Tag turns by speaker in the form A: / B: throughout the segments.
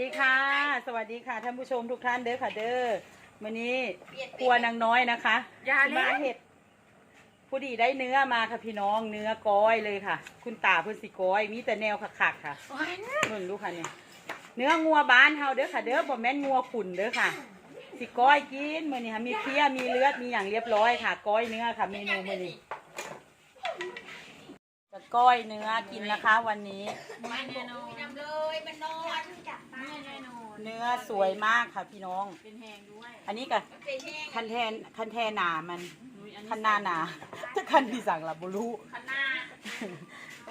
A: ดีค่ะ สวัสดีค่ะท่านผู้ชมทุกท่านเด้อค่ะเด้อวันนี้ครัวนางน้อยนะคะ
B: อย่าเลย
A: มาเห็ดผู้ดีได้เนื้อมาค่ะพี่น้องเนื้อก้อยเลยค่ะ คุณตาเพิ่นสิก้อย มีแต่แนวขักๆค่ะเบิ่งดูค่ะเนี่ยเนื้องัวบ้านเฮาเด้อค่ะ เด้อบ่แม่นงัวขุนเด้อค่ะ สิก้อยกินมื้อนี้ค่ะมีเพี้ยมีเลือดมีอย่างเรียบร้อยค่ะ ก้อยเนื้อค่ะเมนูมื้อนี้จะ ก้อยเนื้อกินนะคะวันนี้
B: ไม่แน่นอน
C: นำเลยมันนอนจับตา
B: ไม่แน่นอน
A: เนื้อสวยมากค่ะพี่น้อง
B: เป็นแหงด้วย
A: อันนี้กับ
C: เป็นแห้ง
A: คันแทนคันแทนหนามัน
B: อุ๊ยอั
A: คันหนาหนาจะคันที่สั่งละบุรุ
B: คันหน้า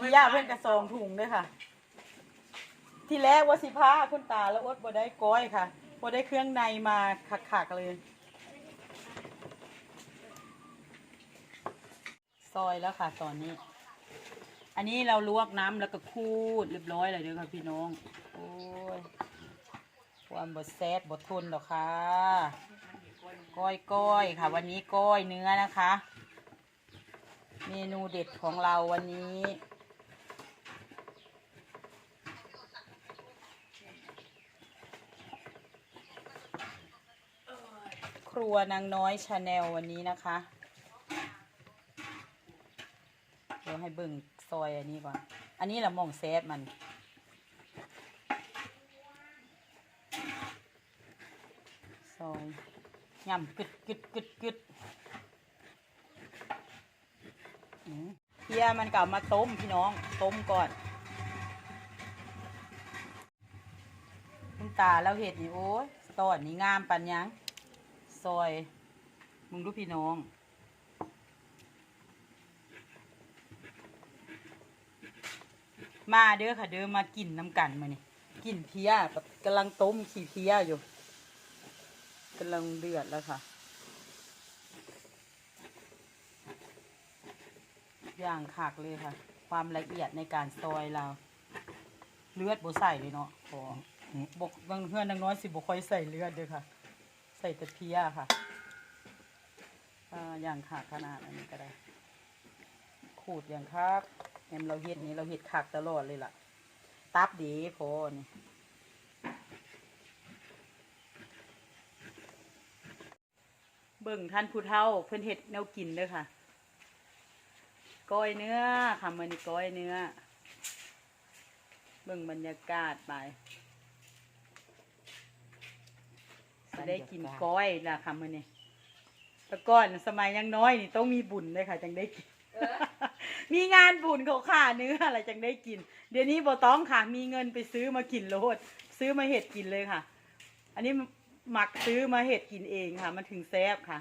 A: พี่ย่าเพื่อนกระซองถุงด้วยค่ะ ที่แรกว่าสิพ้าคุณตาแล้วอดบ่ได้ก้อยค่ะบ่ได้เครื่องในมาขักๆเลยซอยแล้วค่ะตอนนี้ อันนี้เราลวกน้ำแล้วก็คูดเรียบร้อยเลยเด้อค่ะพี่น้อง โอ้ยความบดแซดบดทนหรอกค่ะ ก้อยก้อยค่ะ วันนี้ก้อยเนื้อนะคะ เมนูเด็ดของเราวันนี้ครัวนางน้อยชาแนลวันนี้นะคะ เดี๋ยวให้เบิ่งซอยอันนี้ก่อน อันนี้ละหมองแซดมัน ซอยย่ำกึดกึดกึดกึดเพียมันกลับมาต้มพี่น้อง ต้มก่อนคุณตาแล้วเห็ดนี่โอ้ยตอนนี้งามปันยัง ซอย มึงดูพี่น้อง มาเด้อค่ะเด้อมากินน้ำกันมานี่กินเพียแบบกำลังต้มขี้เพียอยู่กำลังเดือดแล้วค่ะ อย่างขากเลยค่ะ ความละเอียดในการซอยเรา เลือดบ่ใส่เลยเนาะขอบกบางเพื่อนนางน้อยสิบ่ค่อยใส่เลือดเด้อค่ะ ใส่แต่เพียค่ะอ่าอย่างขากขนาดอันนี้ก็ได้ ขูดอย่างคัก แอมเราเฮ็ดนี้เราเฮ็ดคักตลอดเลยล่ะ ตับดีพอนี่เบิ่งท่านผู้เฒ่าเพิ่อนเฮ็ดแนวกินเด้อค่ะ ก้อยเนื้อค่ะมันนี่ก้อยเนื้อ เบิ่งบรรยากาศไปสิได้กินก้อยละค่ะมันนี่แต่ก่อนสมัยยังน้อยนี่ต้องมีบุญเลยค่ะจังได้กิน มีงานบุญเขาข่าเนื้ออะไรจังได้กิน เดี๋ยวนี้บ่ต้องค่ะ มีเงินไปซื้อมากินโลด ซื้อมาเห็ดกินเลยค่ะ อันนี้หมักซื้อมาเห็ดกินเองค่ะ มันถึงแซ่บค่ะ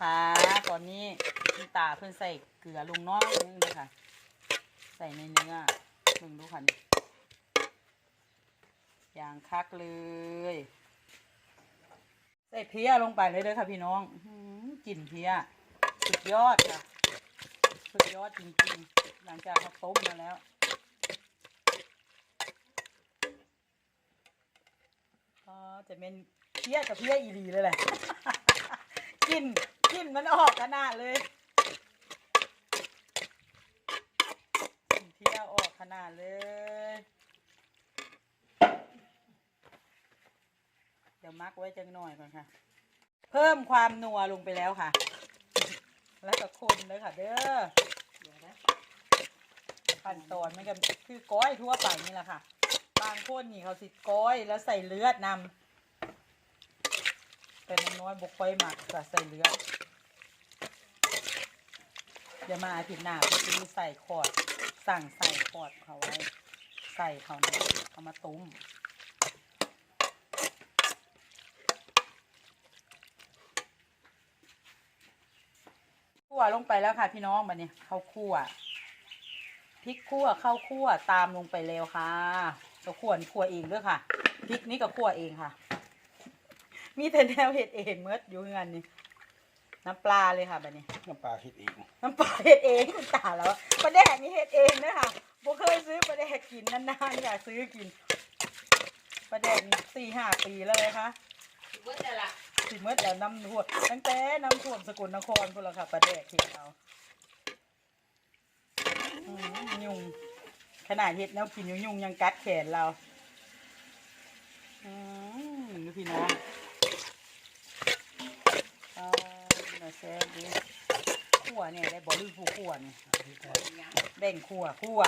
A: ค่ะ ตอนนี้คุณตาเพิ่นใส่เกลือลงน้อยนึงเลยค่ะ ใส่ในเนื้อเพิ่งดูค่ะอย่างคักเลย ใส่เพี้ยลงไปเลยเด้อค่ะพี่น้องกลิ่นเพี้ยสุดยอดค่ะสุดยอดจริงๆ หลังจากเขาต้มมาแล้วอ๋อจะเป็นเพี้ยกับเพี้ยอีหลีเลยแหละกลิ่นกลิ่นมันออกขนาดเลยกลิ่นเพี้ยออกขนาดเลย เดี๋ยวมักไว้จังหน่อยก่อนค่ะ เพิ่มความนัวลงไปแล้วค่ะ แล้วก็คนเลยค่ะ เด้อขั้นตอนมันก็คือก้อยทั่วไปนี่แหละค่ะ บางคนนี่เขาสิก้อยแล้วใส่เลือดนำแต่น้อยบุกค่อยหมักค่ะใส่เลือดเดี๋ยวมาอาทิตย์หน้าไปซื้อใส่ขอดสั่งใส่ขอดเขาไว้ ใส่เขาเนี่ยเอามาตุ้ม วลงไปแล้วค่ะ พี่น้องบัดนี้ข้าวคั่วพริกคั่วข้าวคั่วตามลงไปแล้วค่ะก็คั่วนี่คั่วเองด้วยค่ะพริกนี่ก็คั่วเองค่ะ มีแต่แนวเห็ดเองเมื่ออยู่เงินนี่น้ำปลาเลยค่ะบัดนี้
D: น้ำปลาเฮ็ดเอง
A: น้ำปลาเห็ดเองคุณตาแล้วปลาแดกนี่เห็ดเองนะคะโบเคยซื้อปลาแดกกินนานๆอยากซื้อกินปลาแดกนี่สี่ห้าปีแล้วเลยค่ะ
C: เบิดแต่ละ
A: สิเมื่อแต่น้ำท่วมตั้งแต่น้ำท่วมสกลนครพุ่นละค่ะปลาแดกเห็ดเอาอืมยุงขนาดเฮ็ดแนวกินยุ่งยังกัดแขนเราอืมดูพี่น้องเอามาแซ่บดิขั่วเนี่ยได้บอลือผู้ขั่วเนี่ยแบ่งขั่วขั่ว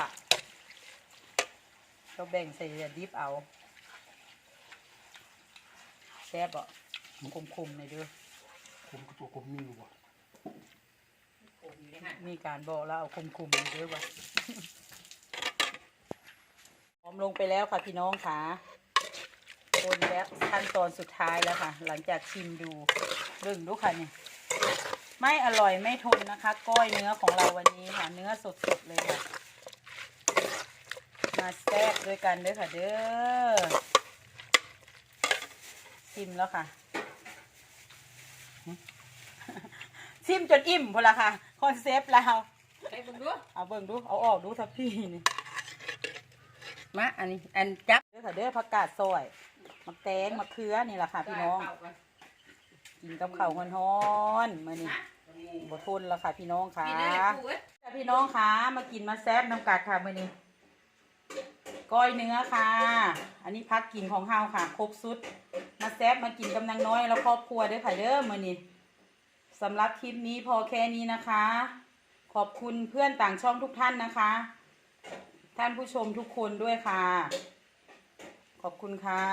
A: ก็แบ่งใส่ดิบเอาแซ่บ อะคุมๆหน่อยเด้อ
B: ผมก็ตัวผมมีอยู่ว่ะ
A: มีการบอกแล้วเอาคุมคุมๆเยอะกว่าพร้อมลงไปแล้วค่ะพี่น้องค่ะคนแล้วขั้นตอนสุดท้ายแล้วค่ะ หลังจากชิมดูเบิ่งดูค่ะเนี่ยไม่อร่อยไม่ทนนะคะ ก้อยเนื้อของเราวันนี้ค่ะ เนื้อสดๆเลยค่ะ มาแซ่บด้วยกันเด้อค่ะเด้อชิมแล้วค่ะ ชิมจนอิ่มพอละค่ะคอนเซปต์แล้ว
C: ไปเบิ่งดู
A: เอาเบิ่งดูเอาออกดูทับพี่นี่มาอันนี้อันจับเด้อค่ะเด้อผักกาดซอยมะแตงมะเขือนี่แหละค่ะพี่น้องกินกับข้าวฮ้อนๆมื้อนี้บ่ทนแล้วค่ะพี่น้องค่ะ
C: มีได้ปูเว้ย
A: จ้ะพี่น้องค่ะมากินมาแซ่บน้ำกัดค่ะมื้อนี้ก้อยเนื้อค่ะ อันนี้พักกินของเฮาค่ะ ครบสุด มาแซ่บมากินกำนังน้อยแล้วครอบครัวเด้อค่ะเด้อมื้อนี้ สำหรับคลิปนี้พอแค่นี้นะคะ ขอบคุณเพื่อนต่างช่องทุกท่านนะคะ ท่านผู้ชมทุกคนด้วยค่ะ ขอบคุณค่ะ